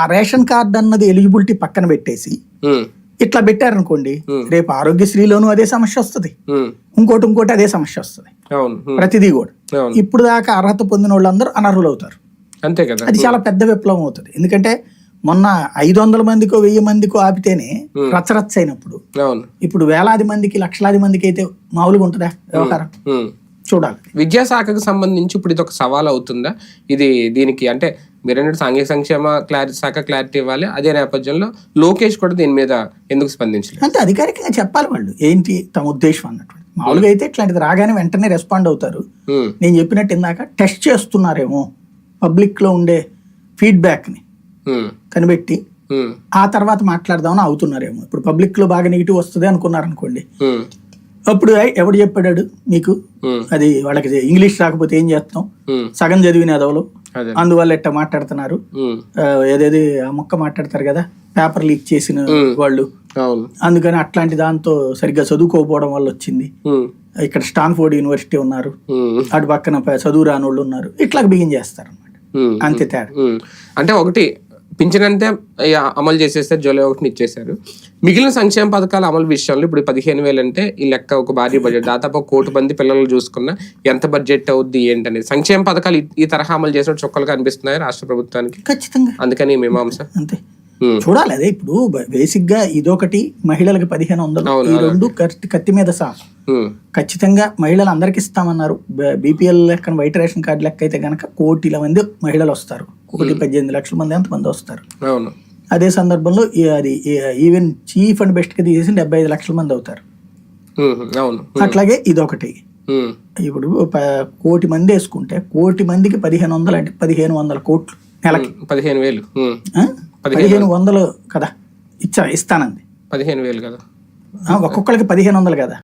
ఆ ration card అన్నది eligibility పక్కన పెట్టేసి ఇట్లా పెట్టారనుకోండి. రేపు ఆరోగ్యశ్రీలోనూ అదే సమస్య వస్తుంది. ఇంకోటి ఇంకోటి అదే సమస్య వస్తుంది. ప్రతిదీ కూడా. ఇప్పుడు దాకా అర్హత పొందిన వాళ్ళందరూ అనర్హులు అవుతారు అంతే కదా. అది చాలా పెద్ద విప్లవం అవుతుంది. ఎందుకంటే మొన్న ఐదు వందల మందికో వెయ్యి మందికో ఆపితేనే రచ్చరచ్చ అయినప్పుడు. ఇప్పుడు వేలాది మందికి లక్షలాది మందికి అయితే మామూలుగా ఉంటుందా వ్యవహారం. చూడాలి. విద్యాశాఖకు సంబంధించి ఇప్పుడు ఇది ఒక సవాల్ అవుతుందా ఇది దీనికి అంటే మీరన్నట్టు సాంఘిక సంక్షేమ క్లారిటీ శాఖ క్లారిటీ ఇవ్వాలి. అదే నేపథ్యంలో లోకేష్ కూడా దీని మీద ఎందుకు స్పందించలేదు? అంటే అధికారికంగా చెప్పాలి వాళ్ళు. ఏంటి తమ ఉద్దేశం అన్నటువంటి మామూలుగా అయితే ఇట్లాంటిది రాగానే వెంటనే రెస్పాండ్ అవుతారు. నేను చెప్పినట్టు ఇందాక టెస్ట్ చేస్తున్నారేమో పబ్లిక్లో ఉండే ఫీడ్బ్యాక్ని ఉమ్, కనిపెట్టి ఆ తర్వాత మాట్లాడదామని అవుతున్నారేమో. ఇప్పుడు పబ్లిక్లో బాగా నెగిటివ్ వస్తుంది అనుకున్నారు అనుకోండి ఉమ్, అప్పుడు "ఏయ్, ఎవడు చెప్పాడు? మీకు అది వాళ్ళకి ఇంగ్లీష్ రాకపోతే ఏం చేస్తాం? సగం చదివిన ఎదవలు అదే అందువల్ల ఎట్ట మాట్లాడుతున్నారు? ఏదేది ఆ మొక్క మాట్లాడతారు కదా పేపర్ లీక్ చేసిన వాళ్ళు. అందుకని అట్లాంటి దాంతో సరిగ్గా చదువుకోకపోవడం వల్ల వచ్చింది. ఇక్కడ స్టాన్ఫోర్డ్ యూనివర్సిటీ ఉన్నారు. అటు పక్కన చదువు రాని వాళ్ళు ఉన్నారు. ఇట్లా బిగిన్ చేస్తారు అంతే తేడా. అంటే ఒకటి పింఛనంతే ఇక అమలు చేసేస్తారు జూలై ఒకటిని ఇచ్చేశారు. మిగిలిన సంక్షేమ పథకాల అమలు విషయంలో ఇప్పుడు పదిహేను వేలు అంటే ఈ లెక్క ఒక భారీ బడ్జెట్ దాదాపు కోటి మంది పిల్లలు చూసుకున్న ఎంత బడ్జెట్ అవుద్ది ఏంటనేది. సంక్షేమ పథకాలు ఈ- తరహా అమలు చేసిన చుక్కలు కనిపిస్తున్నాయి రాష్ట్ర ప్రభుత్వానికి. ఖచ్చితంగా. అందుకని మీమాంస అంతే. చూడాలి అదే ఇప్పుడు బేసిక్గా ఇదొకటి మహిళలకు పదిహేను వందలు. ఈ రెండు కత్తి మీద ఉమ్, ఖచ్చితంగా మహిళలు అందరికి ఇస్తామన్నారు. బీపీఎల్ లెక్కన వైట్ రేషన్ కార్డు లెక్క అయితే గనక కోటిల మంది మహిళలు వస్తారు. కోటి పద్దెనిమిది లక్షల మంది ఎంతమంది వస్తారు? అవును. అదే సందర్భంలో అది ఈవెన్ చీఫ్ అండ్ బెస్ట్గా తీసేసి డెబ్బై ఐదు లక్షల మంది అవుతారు. అవును. అట్లాగే ఇదొకటి. ఇప్పుడు కోటి మంది వేసుకుంటే కోటి మందికి పదిహేను వందలు అంటే పదిహేను వందల కోట్లు నెలకి. పదిహేను వేలు? పదిహేను వందలు కదా? ఇచ్చా ఇస్తానంది. పదిహేను వేలు కదా. ఒక్కొక్కరికి పదిహేను వందలు కదా?